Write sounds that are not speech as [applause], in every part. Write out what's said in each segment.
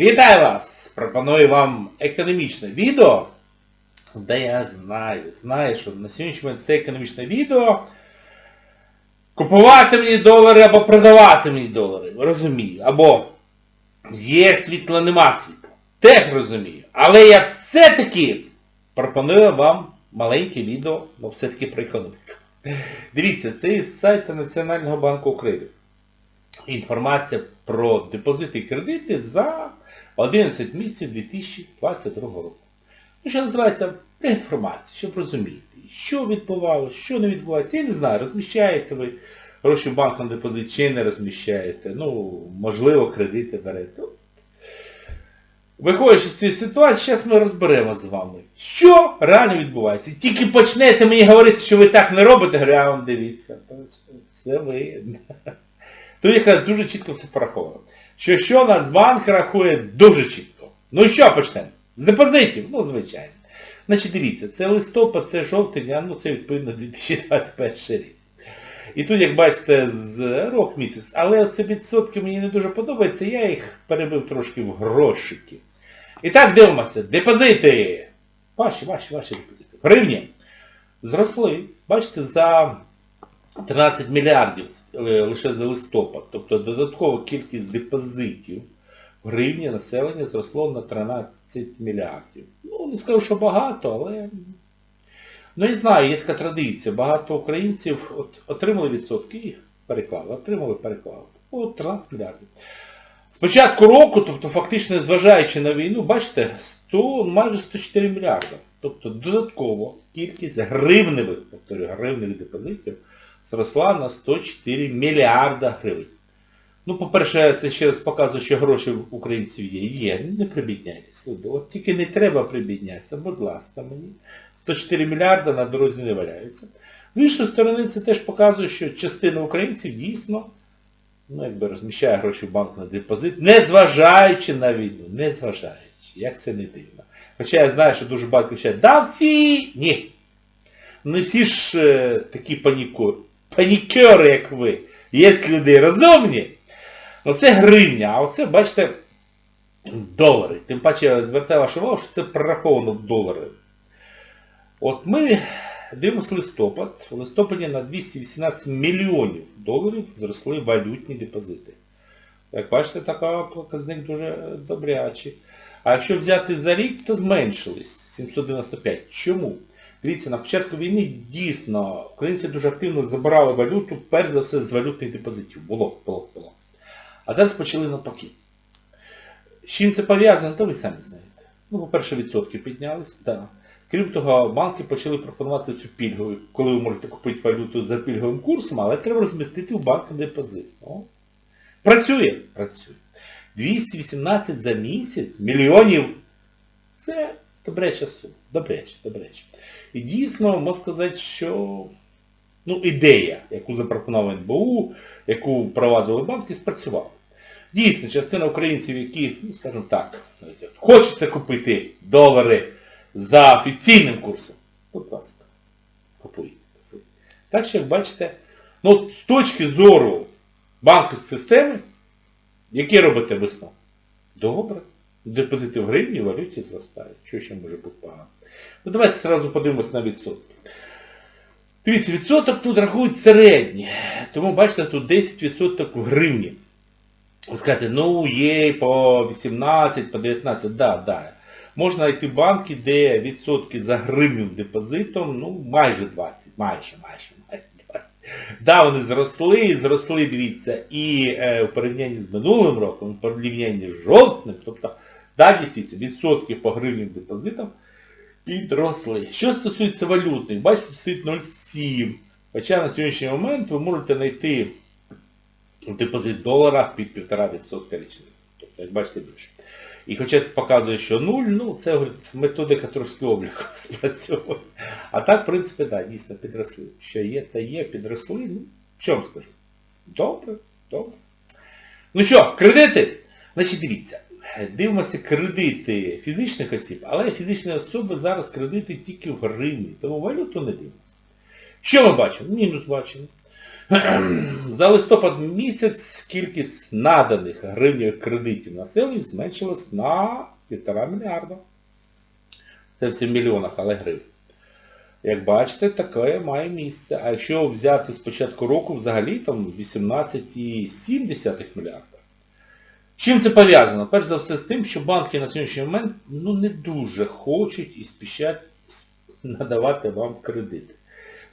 Вітаю вас! Пропоную вам економічне відео, де я знаю, знаю, що на сьогоднішній момент це економічне відео. Купувати мені долари або продавати мені долари. Розумію. Або є світло, нема світла. Теж розумію. Але я все-таки пропоную вам маленьке відео, але все-таки про економіку. Дивіться, це із сайту Національного банку України. Інформація про депозити і кредити за 11 місяців 2022 року. Ну, що називається інформація, щоб розуміти, що відбувалося, що не відбувається. Я не знаю, розміщаєте ви гроші в банк на депозит чи не розміщаєте. Ну, можливо, кредити берете. Виходячи з цієї ситуації, зараз ми розберемо з вами, що реально відбувається. Тільки почнете мені говорити, що ви так не робите, говорю, а вам дивіться. Це ви. Тут якраз дуже чітко все пораховано. Що що Нацбанк рахує дуже чітко. Ну що почнемо? З депозитів? Ну, звичайно. Значить, дивіться, це листопад, це жовтень, а ну це відповідно 2021 рік. І тут, як бачите, з рок місяць. Але оце відсотки мені не дуже подобаються, я їх перебив трошки в грошики. І так дивимося. Депозити! Ваші, ваші, ваші депозити. Гривні. Зросли. Бачите, за 13 мільярдів е, лише за листопад. Тобто додаткова кількість депозитів в гривні населення зросло на 13 мільярдів. Ну, не скажу, що багато, але... Ну, не знаю, є така традиція. Багато українців от, отримали відсотки і переклали. Отримали, переклали. От 13 мільярдів. З початку року, тобто фактично зважаючи на війну, бачите, 100, майже 104 мільярди. Тобто додатково кількість гривневих, повторюю, гривневих депозитів зросла на 104 мільярда гривень. Ну, по-перше, це ще раз показує, що гроші в українців є. Є, не прибідняйтесь. От тільки не треба прибіднятися, будь ласка, мені. 104 мільярда на дорозі не валяються. З іншої сторони, це теж показує, що частина українців дійсно ну, якби розміщає гроші в банк на депозит, незважаючи на війну, незважаючи. Як це не дивно. Хоча я знаю, що дуже багато кричать, да всі! Ні. Не всі ж е, такі паніку... панікери, як ви. Є люди розумні. Оце гривня, а оце, бачите, долари. Тим паче я звертаю вашу увагу, що це прораховано в долари. От ми дивимося листопад. В листопаді на 218 мільйонів доларів зросли валютні депозити. Як бачите, така показник дуже добрячий. А якщо взяти за рік, то зменшились 795. Чому? Дивіться, на початку війни дійсно українці дуже активно забирали валюту, перш за все, з валютних депозитів. Було, було, було. А зараз почали навпаки. З чим це пов'язано, то ви самі знаєте. Ну, по-перше, відсотки піднялись, так. Крім того, банки почали пропонувати цю пільгу, коли ви можете купити валюту за пільговим курсом, але треба розмістити в банк депозит. О. Працює? Працює. 218 за місяць мільйонів. Це добряча сума. Добряча, добряча. І дійсно, можна сказати, що ну, ідея, яку запропонував НБУ, яку провадили банки, спрацювала. Дійсно, частина українців, які, ну, скажімо так, хочеться купити долари за офіційним курсом, будь ласка, купуйте. Так що, як бачите, ну, з точки зору банківської системи, які робите висновки? Добре. Депозити в гривні, в валюті зростають. Що ще може бути погано? Ну давайте одразу подивимось на відсотки. Дивіться, відсоток тут рахують середній. Тому бачите, тут 10% в гривні. Ви скажете, ну є по 18, по 19, да, да. Можна знайти банки, де відсотки за гривню депозитом, ну, майже 20, майже, майже, майже 20. Да, вони зросли, зросли, дивіться, і е, в порівнянні з минулим роком, в порівнянні з жовтним, тобто, да, дійсно, відсотки по гривням депозитам підросли. Що стосується валютних, бачите, тут стоїть 0,7. Хоча на сьогоднішній момент ви можете знайти депозит в доларах під 1,5% річних. Тобто, як бачите, більше. І хоча показує, що 0, ну це говорить, методика трошки обліку [laughs] спрацьовує. А так, в принципі, так, да, дійсно підросли. Що є, та є, підросли, ну, що вам скажу? Добре, добре. Ну що, кредити? Значить, дивіться. Дивимося кредити фізичних осіб, але фізичні особи зараз кредити тільки в гривні, тому валюту не дивимося. Що ми бачимо? Мінус бачимо. [clears throat] За листопад місяць кількість наданих гривневих кредитів населенню зменшилась на 1,5 мільярда. Це все в мільйонах, але гривень. Як бачите, таке має місце. А якщо взяти з початку року, взагалі там 18,7 мільярда. Чим це пов'язано? Перш за все з тим, що банки на сьогоднішній момент ну, не дуже хочуть і спішать надавати вам кредити.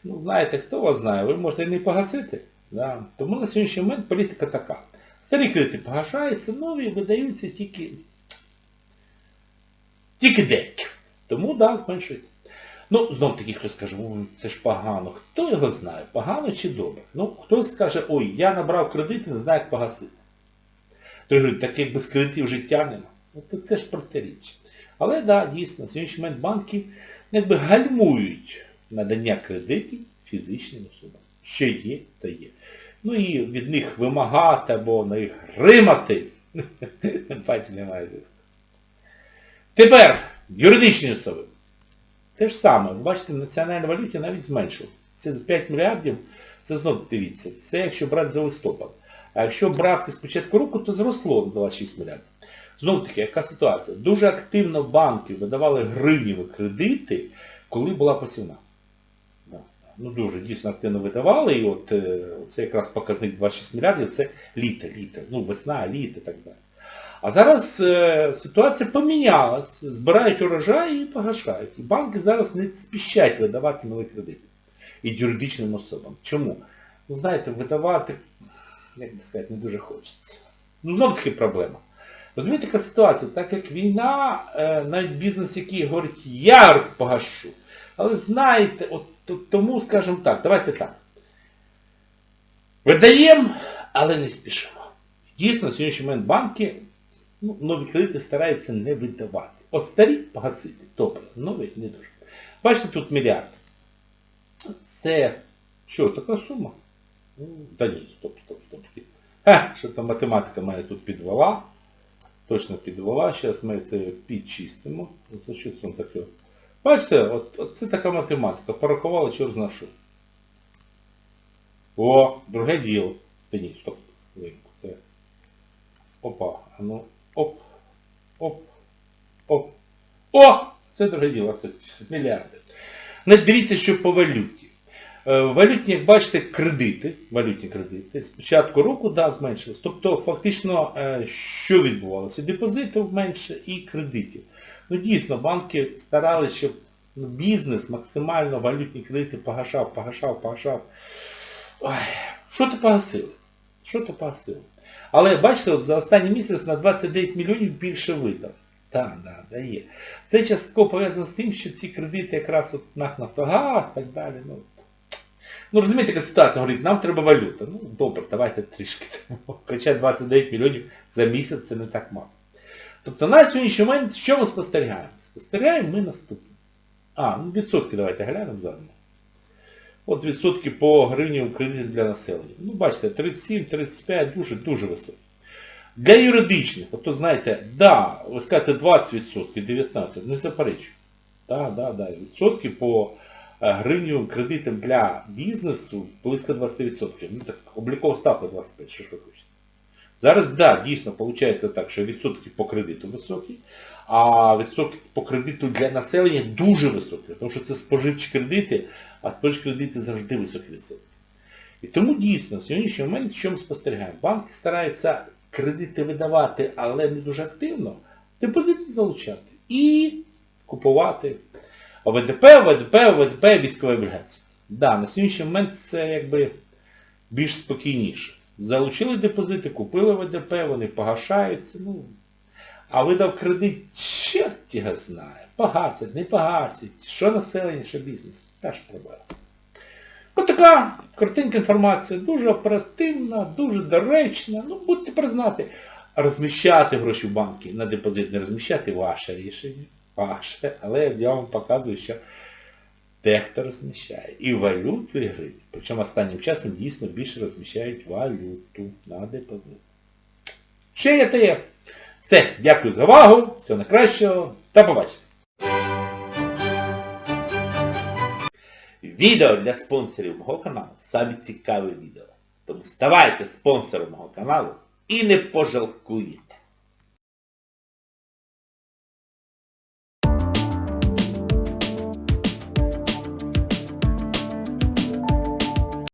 Ну, знаєте, хто вас знає, ви можете і не погасити. Да? Тому на сьогоднішній момент політика така. Старі кредити погашаються, нові видаються тільки тільки деякі. Тому, так, да, зменшується. Ну, знов таки хтось скаже, ой, це ж погано. Хто його знає, погано чи добре? Ну, хтось скаже, ой, я набрав кредит і не знаю, як погасити. Той говорить, таких без кредитів життя нема. Ну, це ж протиріч. Але да, дійсно, на сьогоднішній момент банки якби гальмують надання кредитів фізичним особам. Що є, то є. Ну і від них вимагати або на їх римати, [laughs] бачите, немає зв'язку. Тепер, юридичні особи. Те ж саме, ви бачите, в національній валюті навіть зменшилось. Це з 5 мільярдів, це знову дивіться, це якщо брати за листопад. А якщо брати з початку року, то зросло на 26 мільярдів. Знову таки, яка ситуація? Дуже активно банки видавали гривневі кредити, коли була посівна. Ну дуже дійсно активно видавали, і от е, це якраз показник 26 мільярдів, це літо, літо, ну весна, літо і так далі. А зараз е, ситуація помінялась, збирають урожай і погашають. І банки зараз не спішать видавати нові кредити. І юридичним особам. Чому? Ну знаєте, видавати, як би сказати, не дуже хочеться. Ну знов таки проблема. Розумієте, яка ситуація? Так як війна, е, навіть бізнес, який говорить, я погашу. Але знаєте, от тому, скажімо так, давайте так. Видаємо, але не спішимо. Дійсно, на сьогоднішній момент банки ну, нові кредити стараються не видавати. От старі погасити, добре, нові не дуже. Бачите, тут мільярд. Це що, така сума? Ну, да ні, стоп, стоп, стоп. Ха, що там математика мене тут підвела. Точно підвела. Зараз ми це підчистимо. Оце що це таке? Бачите, от, от це така математика. Порахували, чорт зна що. О, друге діло. Та ні, стоп. Це. Опа. Ну. Оп. Оп. Оп. О! Це друге діло. Це мільярди. Значить, дивіться, що по валюті. Е, Валютні, як бачите, кредити, валютні кредити, з початку року, да, зменшились. Тобто, фактично, е, що відбувалося? Депозитів менше і кредитів. Ну, дійсно, банки старалися, щоб бізнес максимально валютні кредити погашав, погашав, погашав. Ой, що ти погасив? Що ти погасив? Але бачите, от за останній місяць на 29 мільйонів більше видав. Так, да, да, є. Це частково пов'язано з тим, що ці кредити якраз от НАК Нафтогаз, так далі. Ну, ну розумієте, яка ситуація, говорить, нам треба валюта. Ну, добре, давайте трішки. Хоча 29 мільйонів за місяць це не так мало. Тобто на сьогоднішній момент що ми спостерігаємо? Спостерігаємо ми наступне. А, ну відсотки давайте глянемо зараз. От відсотки по гривні кредитів для населення. Ну, бачите, 37-35 дуже-дуже високі. Для юридичних, от тут знаєте, да, ви скажете 20%, 19%, не заперечую. Да, да, да, відсотки по е, гривневим кредитам для бізнесу близько 20%. Ну так, облікова ставка 25, що ж ви хочете. Зараз, да, дійсно, виходить так, що відсотки по кредиту високі, а відсотки по кредиту для населення дуже високі, тому що це споживчі кредити, а споживчі кредити завжди високі відсотки. І тому дійсно, в сьогоднішній момент, що ми спостерігаємо? Банки стараються кредити видавати, але не дуже активно, депозити залучати і купувати ОВДП, ОВДП, ОВДП, військові облігації. Да, на сьогоднішній момент це якби більш спокійніше. Залучили депозити, купили ВДП, вони погашаються, ну. А видав кредит, чорт його знає. Погасять, не погасять. Що населення, що бізнес. Та ж проблема. Ось така коротенька інформація, дуже оперативна, дуже доречна. Ну, будьте признати. Розміщати гроші в банки на депозит, не розміщати ваше рішення. Ваше. Але я вам показую, що дехто розміщає. І валюту, і гривні. Причому останнім часом дійсно більше розміщають валюту на депозит. Ще є те є. Все, дякую за увагу, всього найкращого, та побачення. відео для спонсорів мого каналу. Самі цікаві відео. Тому ставайте спонсором мого каналу і не пожалкуєте.